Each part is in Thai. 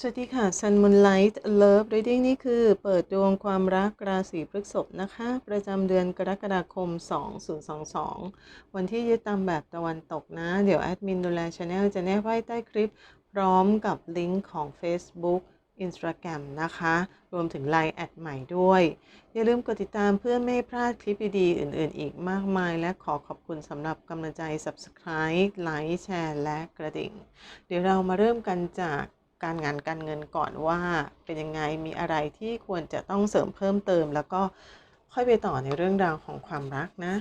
สวัสดีค่ะ Sun Moonlight Love Reading นี่คือเปิดดวงความรักราศีพฤษภนะคะ ประจำเดือนกรกฎาคม 2022 วันที่ยึดตามแบบตะวันตกนะ เดี๋ยวแอดมินดูแลช anel จะแนบไว้ใต้คลิป พร้อมกับลิงก์ของ Facebook Instagram นะคะ รวมถึง Line แอดใหม่ด้วย อย่าลืมกดติดตามเพื่อไม่พลาดคลิปดีๆอื่นๆ อีกมากมาย และขอขอบคุณสำหรับกำลังใจ Subscribe ไลค์แชร์และกระดิ่ง เดี๋ยวเรามาเริ่มกันจาก การงานการเงินก่อนว่าเป็นยังไงมีอะไรที่ควรจะต้องเสริมเพิ่มเติม แล้วก็ค่อยไปต่อในเรื่องราวของความรักนะ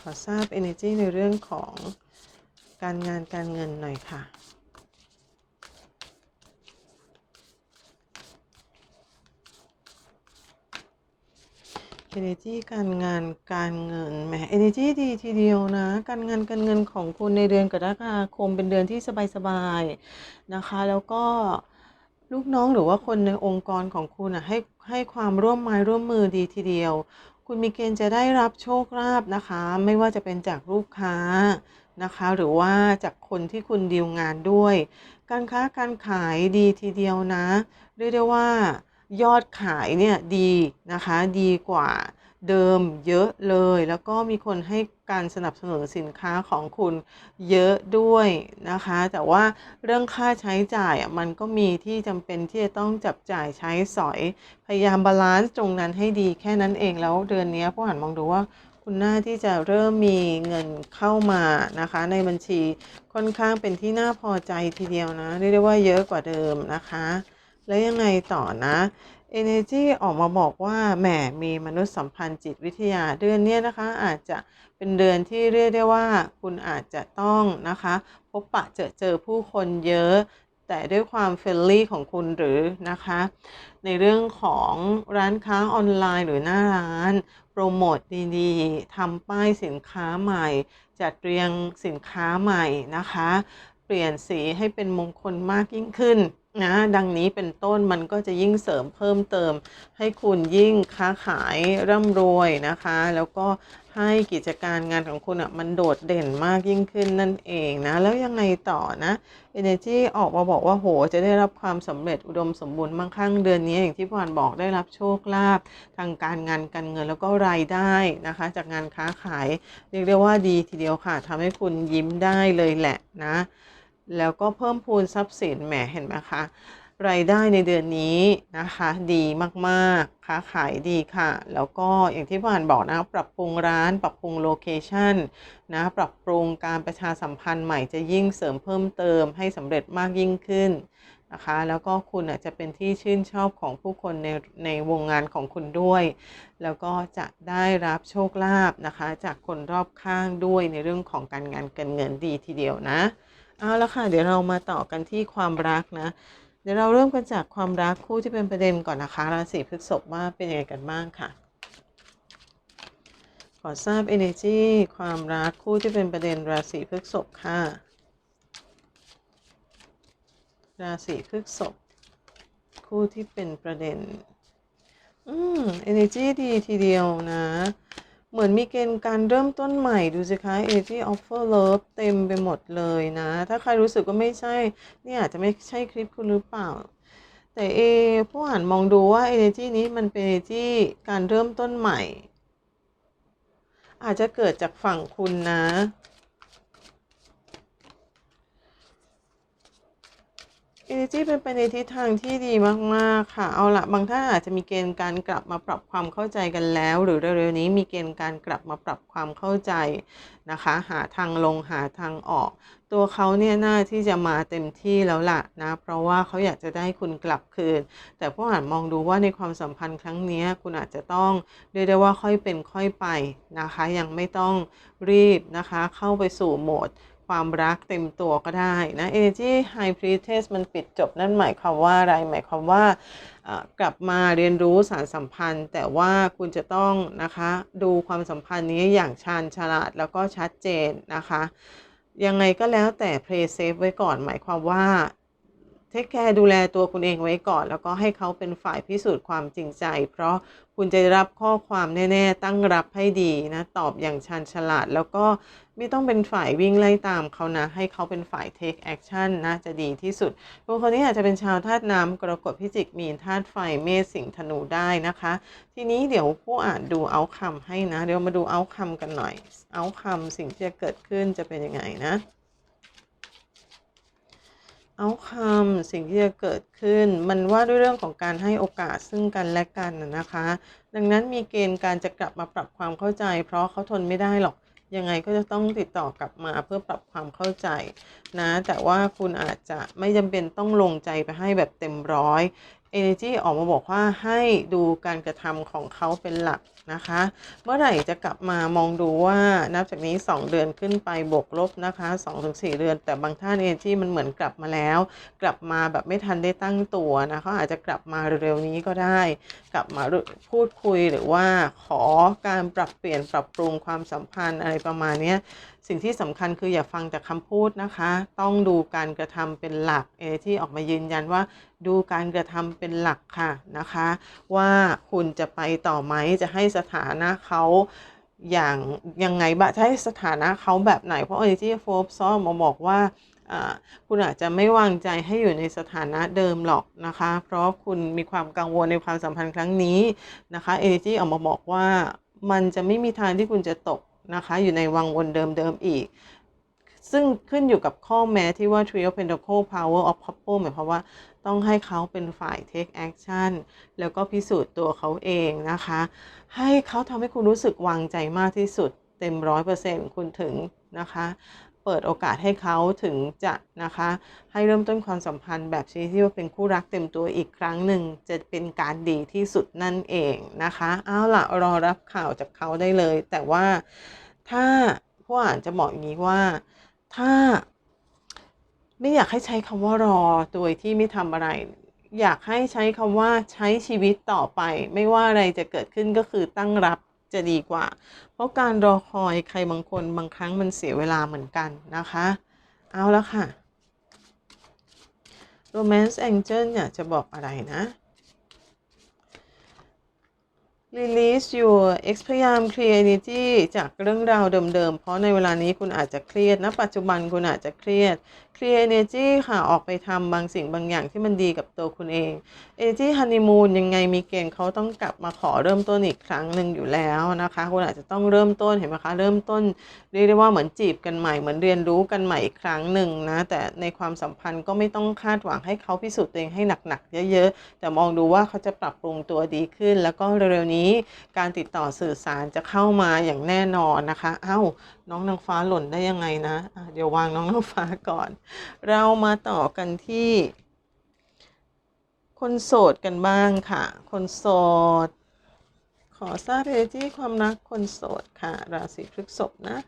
ขอทราบ energy ในเรื่องของการงานการเงินหน่อยค่ะ energy การงานการเงินแหม energy ดีทีเดียวนะ การงานการเงินของคุณในเดือนกรกฎาคมเป็นเดือนที่สบายๆนะคะ แล้วก็ลูกน้องหรือว่าคนในองค์กรของคุณนะให้ให้ความร่วมไม้ร่วมมือดีทีเดียว คุณมีเกณฑ์จะได้รับโชคลาภนะคะ ไม่ว่าจะเป็นจากลูกค้านะคะ หรือว่าจากคนที่คุณดีลงานด้วย การค้าการขายดีทีเดียวนะ เรียกได้ว่า ยอดขายเนี่ยดีนะคะ ดีกว่าเดิมเยอะเลย แล้วก็มีคนให้การสนับสนุนสินค้าของคุณเยอะด้วยนะคะ แต่ว่าเรื่องค่าใช้จ่ายมันก็มีที่จำเป็นที่จะต้องจับจ่ายใช้สอย พยายามบาลานซ์ตรงนั้นให้ดีแค่นั้นเองแล้วเดือนนี้ผู้อ่านมองดูว่าคุณน่าที่จะเริ่มมีเงินเข้ามานะคะ ในบัญชีค่อนข้างเป็นที่น่าพอใจทีเดียวนะเรียกได้ว่าเยอะกว่าเดิมนะคะ แล้วยังไงต่อนะ Energy ออกมาบอกว่าแหมมีมนุษยสัมพันธ์จิตวิทยาเดือนนี้นะคะ อาจจะเป็นเดือนที่เรียกได้ว่า คุณอาจจะต้องนะคะ พบปะเจอเจอผู้คนเยอะ แต่ด้วยความเฟรนลี่ของคุณหรือนะคะ ในเรื่องของร้านค้าออนไลน์หรือหน้าร้าน โปรโมทดีๆทำป้ายสินค้าใหม่ จัดเรียงสินค้าใหม่นะคะ เปลี่ยนสีให้เป็นมงคลมากยิ่งขึ้น นะดังนี้เป็นต้นมันก็จะยิ่งเสริมเพิ่มเติม ให้คุณยิ่งค้าขายร่ำรวยนะคะ แล้วก็ให้กิจการงานของคุณอะมันโดดเด่นมากยิ่งขึ้นนั่นเองนะ แล้วยังไงต่อนะ Energy ออกมาบอกว่าโห จะได้รับความสำเร็จอุดมสมบูรณ์มั่งคั่งเดือนนี้อย่างที่พานบอกได้รับโชคลาภทางการงานการเงินแล้วก็รายได้นะคะ จากงานค้าขายเรียกได้ว่าดีทีเดียวค่ะทำให้คุณยิ้มได้เลยแหละนะ แล้วก็เพิ่มพูนทรัพย์สินแหมเห็นไหมคะรายได้ในเดือนนี้นะคะ ดีมากๆ ค้าขายดีค่ะ แล้วก็อย่างที่ผ่านบอกนะ ปรับปรุงร้าน ปรับปรุงโลเคชันนะปรับปรุงการประชาสัมพันธ์ใหม่จะยิ่งเสริมเพิ่มเติมให้สำเร็จมากยิ่งขึ้นนะคะ แล้วก็คุณจจะเป็นที่ชื่นชอบของผู้คนในในวงงานของคุณด้วย แล้วก็จะได้รับโชคลาภนะคะ จากคนรอบข้างด้วยในเรื่องของการงานการเงินดีทีเดียวนะ เอาละค่ะ เดี๋ยวเรามาต่อกันที่ความรักนะ เดี๋ยวเราเริ่มกันจากความรักคู่ที่เป็นประเด็นก่อนนะคะ ราศีพฤษภว่าเป็นยังไงกันบ้างค่ะ ขอทราบ energy ความรักคู่ที่เป็นประเด็นราศีพฤษภค่ะ ราศีพฤษภคู่ที่เป็นประเด็น อืม energy ดีทีเดียวนะ เหมือนมีเกณฑ์การเริ่มต้นใหม่ดูสิคะ energy offer love เต็มไปหมดเลยนะ ถ้าใครรู้สึกว่าไม่ใช่เนี่ยอาจจะไม่ใช่คลิปคุณหรือเปล่า แต่เอผู้อ่านมองดูว่า energy นี้มันเป็น energy การเริ่มต้นใหม่ อาจจะเกิดจากฝั่งคุณนะ energy เป็นไปในทิศทางที่ดีมากๆค่ะ เอาละบางท่านอาจจะมีเกณฑ์การกลับมาปรับความเข้าใจกันแล้ว หรือเร็วๆนี้มีเกณฑ์การกลับมาปรับความเข้าใจนะคะ หาทางลงหาทางออก ตัวเขาเนี่ยน่าที่จะมาเต็มที่แล้วล่ะนะ เพราะว่าเขาอยากจะได้คุณกลับคืน แต่ผู้อ่านมองดูว่าในความสัมพันธ์ครั้งนี้คุณอาจจะต้องเรียกได้ว่าค่อยเป็นค่อยไปนะคะ ยังไม่ต้องรีบนะคะ เข้าไปสู่โหมด ความรักเต็มตัวก็ได้นะ Energy High Priestess มันปิดจบนั่นหมายความว่าอะไร หมายความว่ากลับมาเรียนรู้สารสัมพันธ์ แต่ว่าคุณจะต้องนะคะดูความสัมพันธ์นี้อย่างชาญฉลาดแล้วก็ชัดเจนนะคะ ยังไงก็แล้วแต่ play safe ไว้ก่อน หมายความว่า เทคแคร์ดูแลตัวคุณเองไว้ก่อน แล้วก็ให้เขาเป็นฝ่ายพิสูจน์ความจริงใจ เพราะคุณจะรับข้อความแน่ ๆ ตั้งรับให้ดีนะ ตอบอย่างชันฉลาด แล้วก็ไม่ต้องเป็นฝ่ายวิ่งไล่ตามเขานะ ให้เขาเป็นฝ่าย take action นะจะดีที่สุดคนคนนี้อาจจะเป็นชาวธาตุน้ำกรกฎพิจิกมีนธาตุไฟเมษสิงห์ธนูได้นะคะ ทีนี้เดี๋ยวผู้อ่านดูเอาคำให้นะ เดี๋ยวมาดูเอาคำกันหน่อยเอาคำสิ่งที่จะเกิดขึ้นจะเป็นยังไงนะ เอาคำสิ่งที่จะเกิดขึ้น มันว่าด้วยเรื่องของการให้โอกาสซึ่งกันและกันนะนะคะ ดังนั้นมีเกณฑ์การจะกลับมาปรับความเข้าใจ เพราะเขาทนไม่ได้หรอกยังไงก็จะต้องติดต่อกลับมาเพื่อปรับความเข้าใจนะ แต่ว่าคุณอาจจะไม่จำเป็นต้องลงใจไปให้แบบเต็มร้อย Energy ออกมาบอกว่าให้ดูการกระทำของเขาเป็นหลัก นะคะ เมื่อไหร่จะกลับมามองดูว่านับจากนี้ 2 เดือนขึ้นไปบวกลบนะคะ2-4 เดือน แต่บางท่าน Energy มันเหมือนกลับมาแล้ว กลับมาแบบไม่ทันได้ตั้งตัวนะเขาอาจจะกลับมาเร็วๆนี้ก็ได้ กลับมาพูดคุยหรือว่าขอการปรับเปลี่ยนปรับปรุงความสัมพันธ์อะไรประมาณนี้สิ่งที่สำคัญคืออย่าฟังแต่คำพูดนะคะ ต้องดูการกระทำเป็นหลักเอที่ออกมายืนยันว่าดูการกระทำเป็นหลักค่ะนะคะ ว่าคุณจะไปต่อไหมจะให้สถานะเขาอย่างยังไงบะใช้สถานะเขาแบบไหน เพราะเอที่โฟบซ้อมมาบอกว่าคุณอาจจะไม่วางใจให้อยู่ในสถานะเดิมหรอกนะคะ เพราะคุณมีความกังวลในความสัมพันธ์ครั้งนี้นะคะเอเนจีออกมาบอกว่ามันจะไม่มีทางที่คุณจะตกนะคะ อยู่ในวังวนเดิมๆอีก ซึ่งขึ้นอยู่กับข้อแม้ที่ว่า Trio Pentacle Power of Couple หมายความว่าต้องให้เขาเป็นฝ่าย take action แล้วก็พิสูจน์ตัวเขาเองนะคะ ให้เขาทำให้คุณรู้สึกวางใจมากที่สุดเต็มร้อยเปอร์เซ็นต์คุณถึงนะคะเปิดโอกาสให้เขาถึงจะนะคะ ให้เริ่มต้นความสัมพันธ์แบบชนิดที่ว่าเป็นคู่รักเต็มตัวอีกครั้งหนึ่ง จะเป็นการดีที่สุดนั่นเองนะคะเอาละรอรับข่าวจากเขาได้เลย แต่ว่าถ้าผู้อ่านจะบอกอย่างนี้ว่า ถ้า ไม่อยากให้ใช้คำว่ารอโดยที่ไม่ทำอะไร อยากให้ใช้คำว่าใช้ชีวิตต่อไป ไม่ว่าอะไรจะเกิดขึ้นก็คือตั้งรับจะดีกว่า เพราะการรอคอยใครบางคนบางครั้งมันเสียเวลาเหมือนกันนะคะ เอาล้วค่ะ Romance Angel อยากจะบอกอะไรนะ Release your ex พยายาม clear energy จากเรื่องราวเดิมๆ เพราะในเวลานี้คุณอาจจะเครียดนะปัจจุบันคุณอาจจะเครียด clear energy ค่ะออกไปทำบางสิ่งบางอย่างที่มันดีกับตัวคุณเอง energy honeymoon ยังไงมีเกณฑ์เขาต้องกลับมาขอเริ่มต้นอีกครั้งหนึ่งอยู่แล้วนะคะ คุณอาจจะต้องเริ่มต้นเห็นไหมคะ เริ่มต้นเรียกได้ว่าเหมือนจีบกันใหม่เหมือนเรียนรู้กันใหม่อีกครั้งหนึ่งนะแต่ในความสัมพันธ์ก็ไม่ต้องคาดหวังให้เขาพิสูจน์ตัวเองให้หนักๆเยอะๆ แต่มองดูว่าเขาจะปรับปรุงตัวดีขึ้น แล้วก็เร็วๆนี้การติดต่อสื่อสารจะเข้ามาอย่างแน่นอนนะคะ เอ้าน้องนางฟ้าหล่นได้ยังไงนะะเดี๋ยววางน้องนางฟ้าก่อนเรามาต่อกันที่ คนโสดกันบ้างค่ะ คนโสด ขอทราบเลยที่ความรักคนโสดค่ะ ราศีพฤษภนะ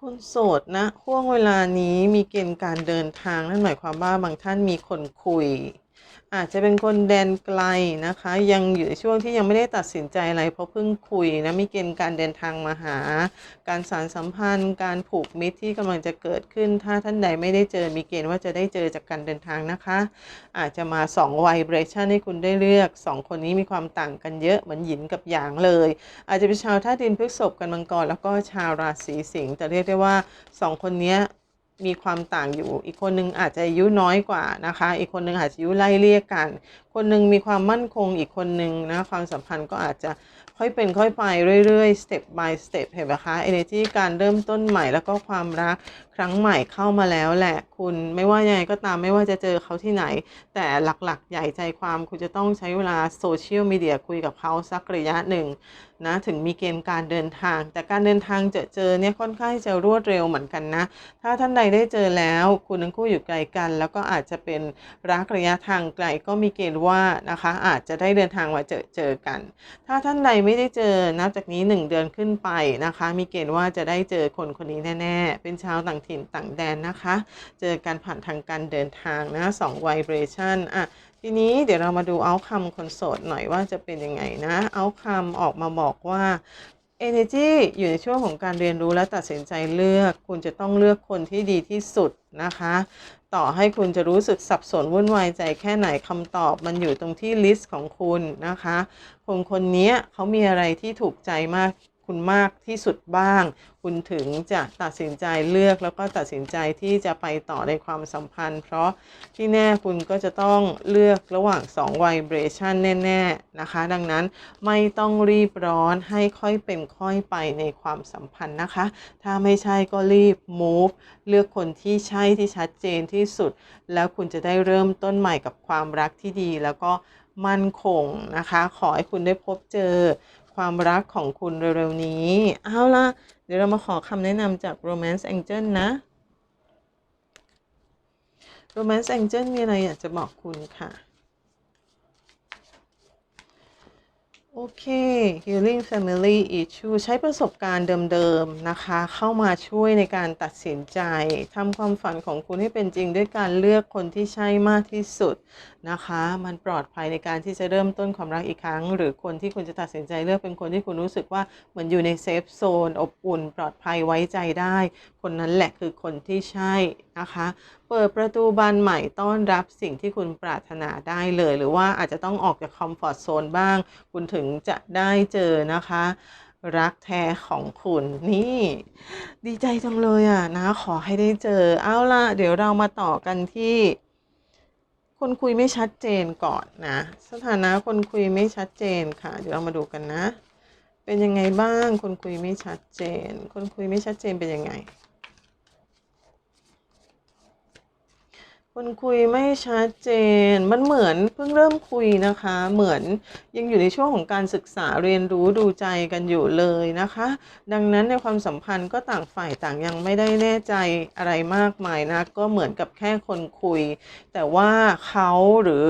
คนโสดนะห่วงเวลานี้มีเกณฑ์การเดินทางนั่นหมายความว่าบางท่านมีคนคุย อาจจะเป็นคนแดนไกลนะคะ ยังอยู่ในช่วงที่ยังไม่ได้ตัดสินใจอะไร เพราะเพิ่งคุยนะมีเกณฑ์การเดินทางมาหา การสารสัมพันธ์ การผูกมิตรที่กำลังจะเกิดขึ้น ถ้าท่านใดไม่ได้เจอมีเกณฑ์ว่าจะได้เจอจากการเดินทางนะคะ อาจจะมา2 vibration ให้คุณได้เลือก 2 คนนี้มีความต่างกันเยอะเหมือนหยินกับหยางเลย อาจจะเป็นชาวธาตุดินพฤกษภกันมังกรแล้วก็ชาวราศีสิงห์แต่เรียกได้ว่า 2 คนนี้ มีความต่างอยู่ อีกคนนึงอาจจะอายุน้อยกว่านะคะ อีกคนนึงอาจจะอายุไล่เลี่ยกัน คนนึงมีความมั่นคง อีกคนนึงนะความสัมพันธ์ก็อาจจะค่อยเป็นค่อยไปเรื่อยๆ step by step เห็นไหมคะ energy การเริ่มต้นใหม่แล้วก็ความรัก รั้งใหม่เข้ามาแล้วแหละ คุณไม่ว่ายังไงก็ตามไม่ว่าจะเจอเขาที่ไหน แต่หลักๆ ใหญ่ใจความคุณจะต้องใช้เวลาโซเชียลมีเดียคุยกับเขาสักระยะหนึ่งนะถึงมีเกณฑ์การเดินทาง แต่การเดินทางเจอเจอเนี่ยค่อนข้างจะรวดเร็วเหมือนกันนะ ถ้าท่านใดได้เจอแล้วคุณทั้งคู่อยู่ไกลกัน แล้วก็อาจจะเป็นรักระยะทางไกลก็มีเกณฑ์ว่านะคะ อาจจะได้เดินทางมาเจอเจอกัน ถ้าท่านใดไม่ได้เจอนับจากนี้ 1 เดือนขึ้นไปนะคะ มีเกณฑ์ว่าจะได้เจอคนคนนี้แน่ ๆ เป็นชาวต่างถิ่นต่างแดนนะคะ เจอกันผ่านทางการเดินทางนะสอง vibration อะทีนี้เดี๋ยวเรามาดูเอาคำคนโสดหน่อยว่าจะเป็นยังไงนะเอาคำออกมาบอกว่า energy อยู่ในช่วงของการเรียนรู้และตัดสินใจเลือก คุณจะต้องเลือกคนที่ดีที่สุดนะคะ ต่อให้คุณจะรู้สึกสับสนวุ่นวายใจแค่ไหนคำตอบมันอยู่ตรงที่ลิสต์ของคุณนะคะ คนคนนี้เขามีอะไรที่ถูกใจมาก คุณมากที่สุดบ้าง คุณถึงจะตัดสินใจเลือกแล้วก็ตัดสินใจที่จะไปต่อในความสัมพันธ์ เพราะที่แน่คุณก็จะต้องเลือกระหว่าง2 vibration แน่ ๆ นะคะ ดังนั้นไม่ต้องรีบร้อนให้ค่อยเป็นค่อยไปในความสัมพันธ์นะคะ ถ้าไม่ใช่ก็รีบ move เลือกคนที่ใช่ที่ชัดเจนที่สุด แล้วคุณจะได้เริ่มต้นใหม่กับความรักที่ดีแล้วก็มั่นคงนะคะ ขอให้คุณได้พบเจอ ความรักของคุณเร็วๆนี้ เอาละเดี๋ยวเรามาขอคำแนะนำจาก Romance Angel นะ Romance Angel มีอะไรอยากจะบอกคุณค่ะ โอเค Healing Family Issue ใช้ประสบการณ์เดิมๆ นะคะ เข้ามาช่วยในการตัดสินใจทำความฝันของคุณให้เป็นจริงด้วยการเลือกคนที่ใช่มากที่สุดนะคะ มันปลอดภัยในการที่จะเริ่มต้นความรักอีกครั้ง หรือคนที่คุณจะตัดสินใจเลือกเป็นคนที่คุณรู้สึกว่าเหมือนอยู่ในเซฟโซนอบอุ่น ปลอดภัยไว้ใจได้ คนนั้นแหละคือคนที่ใช่นะคะ เปิดประตูบานใหม่ต้อนรับสิ่งที่คุณปรารถนาได้เลย หรือว่าอาจจะต้องออกจากคอมฟอร์ทโซนบ้าง คุณถึงจะได้เจอนะคะรักแท้ของคุณนี่ ดีใจจังเลยอะนะ ขอให้ได้เจอ เอาล่ะ เดี๋ยวเรามาต่อกันที่ คนคุยไม่ชัดเจนก่อนนะ สถานะคนคุยไม่ชัดเจนค่ะ เดี๋ยวเรามาดูกันนะ เป็นยังไงบ้าง คนคุยไม่ชัดเจน คนคุยไม่ชัดเจนเป็นยังไง คนคุยไม่ชัดเจน มันเหมือนเพิ่งเริ่มคุยนะคะ เหมือนยังอยู่ในช่วงของการศึกษาเรียนรู้ดูใจกันอยู่เลยนะคะ ดังนั้นในความสัมพันธ์ก็ต่างฝ่ายต่างยังไม่ได้แน่ใจอะไรมากมายนะ ก็เหมือนกับแค่คนคุย แต่ว่าเขาหรือ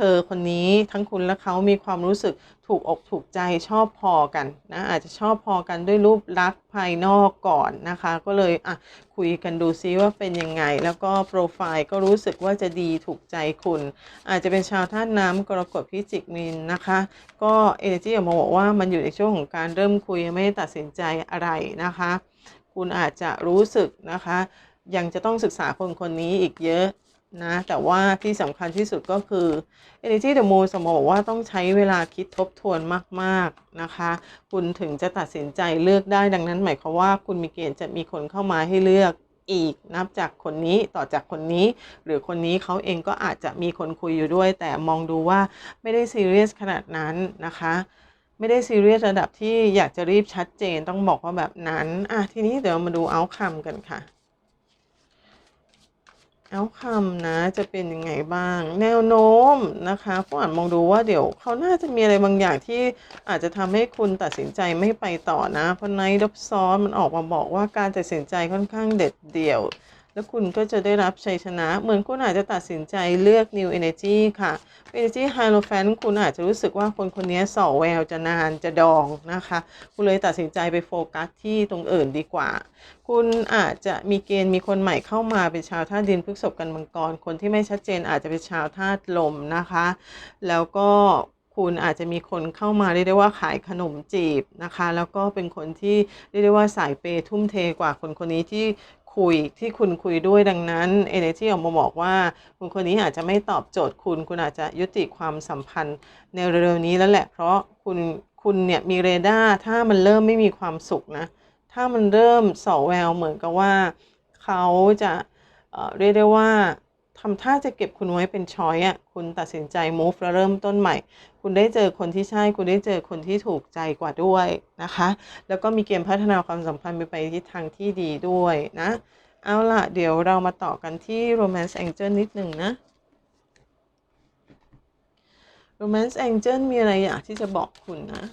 เธอคนนี้ทั้งคุณและเขามีความรู้สึกถูกอกถูกใจชอบพอกันนะอาจจะชอบพอกันด้วยรูปลักษณ์ภายนอกก่อนนะคะ ก็เลยอะคุยกันดูซิว่าเป็นยังไง แล้วก็โปรไฟล์ก็รู้สึกว่าจะดีถูกใจคุณ อาจจะเป็นชาวธาตุน้ำกรกฎพิจิกมินนะคะ ก็เอเนจีออกมาบอกว่ามันอยู่ในช่วงของการเริ่มคุยไม่ได้ตัดสินใจอะไรนะคะ คุณอาจจะรู้สึกนะคะ ยังจะต้องศึกษาคนคนนี้อีกเยอะ นะแต่ว่าที่สำคัญที่สุดก็คือ Energy the Moon สมมติบอกว่าต้องใช้เวลาคิดทบทวนมากๆนะคะ คุณถึงจะตัดสินใจเลือกได้ดังนั้น หมายความว่าคุณมีเกณฑ์จะมีคนเข้ามาให้เลือกอีกนับจากคนนี้ต่อจากคนนี้ หรือคนนี้เขาเองก็อาจจะมีคนคุยอยู่ด้วย แต่มองดูว่าไม่ได้ซีเรียสขนาดนั้นนะคะไม่ได้ซีเรียสระดับที่อยากจะรีบชัดเจนต้องบอกว่าแบบนั้นอะทีนี้เดี๋ยวมาดูเอาคำกันค่ะ เอาคำนะจะเป็นยังไงบ้าง แนวโน้มนะคะผู้อ่านมองดูว่าเดี๋ยวเขาน่าจะมีอะไรบางอย่างที่อาจจะทำให้คุณตัดสินใจไม่ไปต่อนะ เพราะไนท์ดับซ้อนมันออกมาบอกว่าการตัดสินใจค่อนข้างเด็ดเดี่ยว แล้วคุณก็จะได้รับชัยชนะ เหมือนคุณอาจจะตัดสินใจเลือก New Energy ค่ะ Energy Hierophant คุณอาจจะรู้สึกว่าคนคนนี้ส่อแววจะนานจะดองนะคะ คุณเลยตัดสินใจไปโฟกัสที่ตรงอื่นดีกว่า คุณอาจจะมีเกณฑ์มีคนใหม่เข้ามาเป็นชาวธาตุดินพฤษภกันมังกร คนที่ไม่ชัดเจนอาจจะเป็นชาวธาตุลมนะคะ แล้วก็คุณอาจจะมีคนเข้ามาเรียกได้ว่าขายขนมจีบนะคะ แล้วก็เป็นคนที่เรียกได้ว่าสายเปทุ่มเทกว่าคนคนนี้ที่ คุยที่คุณคุยด้วยดังนั้นเอเนจีออกมาบอกว่าคุณคนนี้อาจจะไม่ตอบโจทย์คุณ คุณอาจจะยุติความสัมพันธ์ในเร็วๆนี้แล้วแหละ เพราะคุณคุณเนี่ยมีเรดาร์ถ้ามันเริ่มไม่มีความสุขนะ ถ้ามันเริ่มส่อแววเหมือนกับว่าเขาจะเเรียกได้ว่า ทำท่าจะเก็บคุณไว้เป็นช้อยอะ คุณตัดสินใจ move แล้วเริ่มต้นใหม่ คุณได้เจอคนที่ใช่ คุณได้เจอคนที่ถูกใจกว่าด้วยนะคะ แล้วก็มีเกมพัฒนาความสัมพันธ์ไปไปทิศทางที่ดีด้วยนะ เอาล่ะ เดี๋ยวเรามาต่อกันที่ Romance Angel นิดหนึ่งนะ Romance Angel มีอะไรอยากที่จะบอกคุณนะ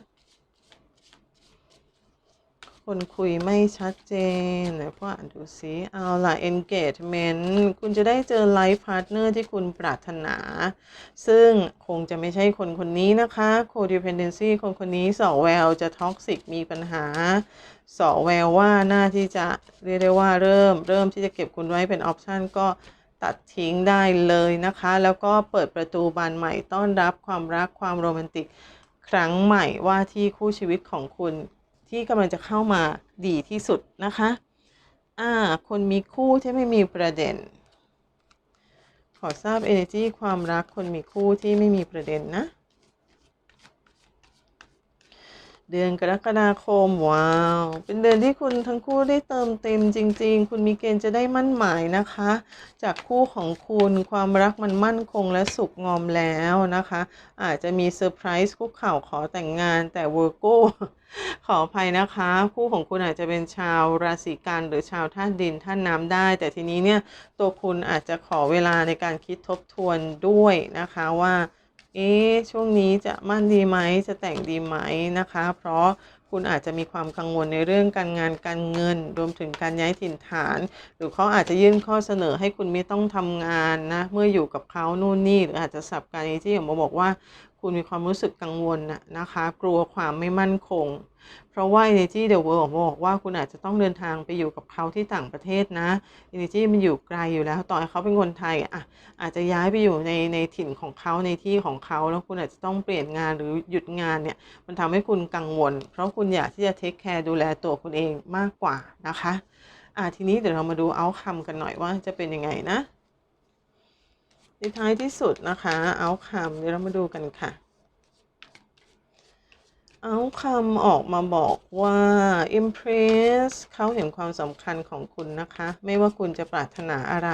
คนคุยไม่ชัดเจนเดี๋ยวพ่ออ่านดูซิเอาล่ะ engagement คุณจะได้เจอ life partner ที่คุณปรารถนา ซึ่งคงจะไม่ใช่คนคนนี้นะคะ codependency คนคนนี้สอแววจะ toxic มีปัญหาสอแววว่าหน่าที่จะเรียกได้ว่าเริ่ม เริ่มที่จะเก็บคุณไว้เป็นออปชันก็ตัดทิ้งได้เลยนะคะ แล้วก็เปิดประตูบานใหม่ต้อนรับความรักความโรแมนติก ครั้งใหม่ว่าที่คู่ชีวิตของคุณ ที่กำลังจะเข้ามาดีที่สุดนะคะ อ่า คนมีคู่ที่ไม่มีประเด็น ขอทราบ energy ความรักคนมีคู่ที่ไม่มีประเด็นนะ เดือนกรกฎาคมว้าว เป็นเดือนที่คุณทั้งคู่ได้เติมเต็มจริง ๆ คุณมีเกณฑ์จะได้มั่นหมายนะคะ จากคู่ของคุณความรักมันมั่นคงและสุขงอมแล้วนะคะ อาจจะมีเซอร์ไพรส์คุกเข่าขอแต่งงานแต่เวอร์โก้ขออภัยนะคะ คู่ของคุณอาจจะเป็นชาวราศีกันหรือชาวธาตุดินธาตุน้ำได้ แต่ทีนี้เนี่ยตัวคุณอาจจะขอเวลาในการคิดทบทวนด้วยนะคะว่า เอ๊ะช่วงนี้จะมั่นดีไหมจะแต่งดีไหมนะคะ เพราะคุณอาจจะมีความกังวลในเรื่องการงานการเงิน รวมถึงการย้ายถิ่นฐาน หรือเขาอาจจะยื่นข้อเสนอให้คุณไม่ต้องทำงานนะ เมื่ออยู่กับเขานู่นนี่หรืออาจจะสับการณ์ที่ออกมาบอกว่า คุณมีความรู้สึกกังวลนะนะคะ กลัวความไม่มั่นคง เพราะว่า Energy The World บอกว่าคุณอาจจะต้องเดินทางไปอยู่กับเขาที่ต่างประเทศนะ Energy มันอยู่ไกลอยู่แล้วต่อให้เขาเป็นคนไทยอะอาจจะย้ายไปอยู่ในในถิ่นของเขาในที่ของเขา แล้วคุณอาจจะต้องเปลี่ยนงานหรือหยุดงานเนี่ย มันทำให้คุณกังวล เพราะคุณอยากที่จะเทคแคร์ดูแลตัวคุณเองมากกว่านะคะอะทีนี้เดี๋ยวเรามาดูเอาคำกันหน่อยว่าจะเป็นยังไงนะ ในท้ายที่สุดนะคะ เอาคำเดี๋ยวเรามาดูกันค่ะ เอาคำออกมาบอกว่า impress เขาเห็นความสำคัญของคุณนะคะ ไม่ว่าคุณจะปรารถนาอะไร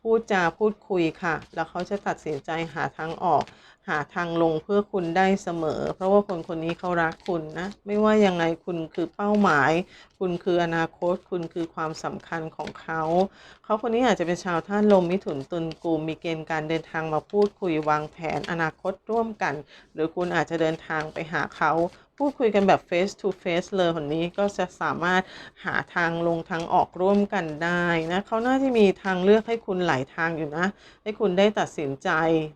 พูดจาพูดคุยค่ะ แล้วเขาจะตัดสินใจหาทางออก หาทางลงเพื่อคุณได้เสมอ เพราะว่าคนคนนี้เขารักคุณนะ ไม่ว่ายังไงคุณคือเป้าหมาย คุณคืออนาคต คุณคือความสำคัญของเขา เขาคนนี้อาจจะเป็นชาวท่านลมมิถุนตุลกุมมีเกณฑ์การเดินทางมาพูดคุยวางแผนอนาคตร่วมกัน หรือคุณอาจจะเดินทางไปหาเขา พูดคุยกันแบบ face to face เลยคนนี้ก็จะสามารถหาทางลงทางออกร่วมกันได้นะเขาน่าจะมีทางเลือกให้คุณหลายทางอยู่นะ ให้คุณได้ตัดสินใจ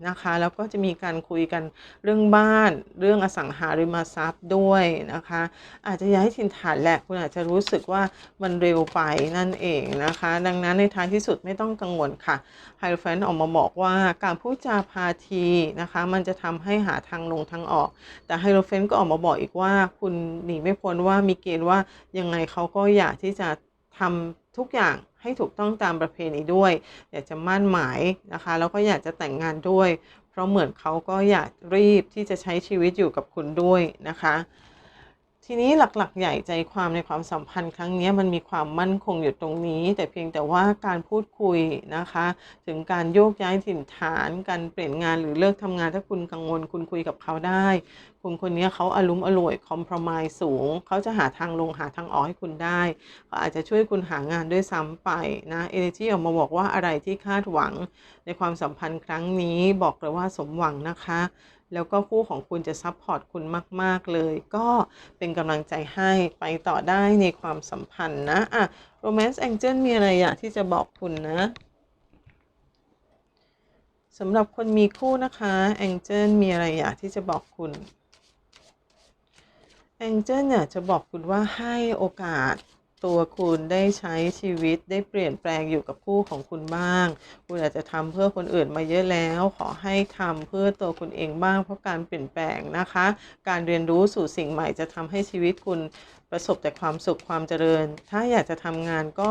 นะคะ แล้วก็จะมีการคุยกันเรื่องบ้าน เรื่องอสังหาริมทรัพย์ด้วยนะคะ อาจจะย้ายถิ่นฐานแหละคุณอาจจะรู้สึกว่ามันเร็วไปนั่นเองนะคะ ดังนั้นในท้ายที่สุดไม่ต้องกังวลค่ะไฮโ o แฟนออกมาบอกว่าการพูดจาพาทีนะคะ มันจะทำให้หาทางลงทางออก แต่ไฮโ o แฟนก็ออกมาบอกอีกว่าคุณหนีไม่พ้นว่ามีเกณฑ์ว่ายังไงเขาก็อยากที่จะทำทุกอย่างให้ถูกต้องตามประเพณีด้วย อยากจะมั่นหมายนะคะ แล้วก็อยากจะแต่งงานด้วย เพราะเหมือนเขาก็อยากรีบที่จะใช้ชีวิตอยู่กับคุณด้วยนะคะ ทีนี้หลักๆ ใหญ่ใจความในความสัมพันธ์ครั้งนี้มันมีความมั่นคงอยู่ตรงนี้ แต่เพียงแต่ว่าการพูดคุยนะคะ ถึงการโยกย้ายถิ่นฐาน การเปลี่ยนงานหรือเลิกทำงานถ้าคุณกังวลคุณคุยกับเขาได้ คุณคนนี้เขาอารุมอร่วยคอม p r o m i s e สูง เขาจะหาทางลงหาทางออกให้คุณได้เขาอาจจะช่วยคุณหางานด้วยซ้ำไปนะ Energy ออกมาบอกว่าอะไรที่คาดหวัง ในความสัมพันธ์ครั้งนี้บอกเลยว่าสมหวังนะคะ แล้วก็คู่ของคุณจะซัพพอร์ตคุณมาก ๆ เลย ก็เป็นกำลังใจให้ไปต่อได้ในความสัมพันธ์นะอะ Romance Angel มีอะไรอยากที่จะบอกคุณนะสำหรับคนมีคู่นะคะ Angel มีอะไรอยากที่จะบอกคุณ Angel เนี่ยจะบอกคุณว่าให้โอกาส ตัวคุณได้ใช้ชีวิตได้เปลี่ยนแปลงอยู่กับคู่ของคุณบ้าง คุณอาจจะทำเพื่อคนอื่นมาเยอะแล้ว ขอให้ทำเพื่อตัวคุณเองบ้าง เพราะการเปลี่ยนแปลงนะคะ การเรียนรู้สู่สิ่งใหม่จะทำให้ชีวิตคุณประสบแต่ความสุขความเจริญ ถ้าอยากจะทำงานก็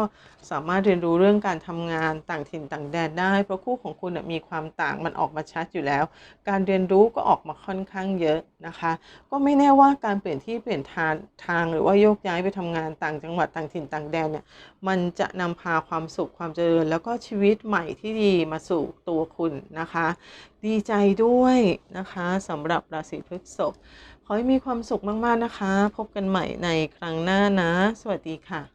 สามารถเรียนรู้เรื่องการทำงานต่างถิ่นต่างแดนได้ เพราะคู่ของคุณนะมีความต่างมันออกมาชัดอยู่แล้ว การเรียนรู้ก็ออกมาค่อนข้างเยอะนะคะ ก็ไม่แน่ว่าการเปลี่ยนที่เปลี่ยนทางทางหรือว่าโยกย้ายไปทำงานต่างจังหวัดต่างถิ่นต่างแดนเนี่ยมันจะนำพาความสุขความเจริญ แล้วก็ชีวิตใหม่ที่ดีมาสู่ตัวคุณนะคะ ดีใจด้วยนะคะสำหรับราศีพฤษภ ขอให้มีความสุขมากๆนะคะ พบกันใหม่ในครั้งหน้านะ สวัสดีค่ะ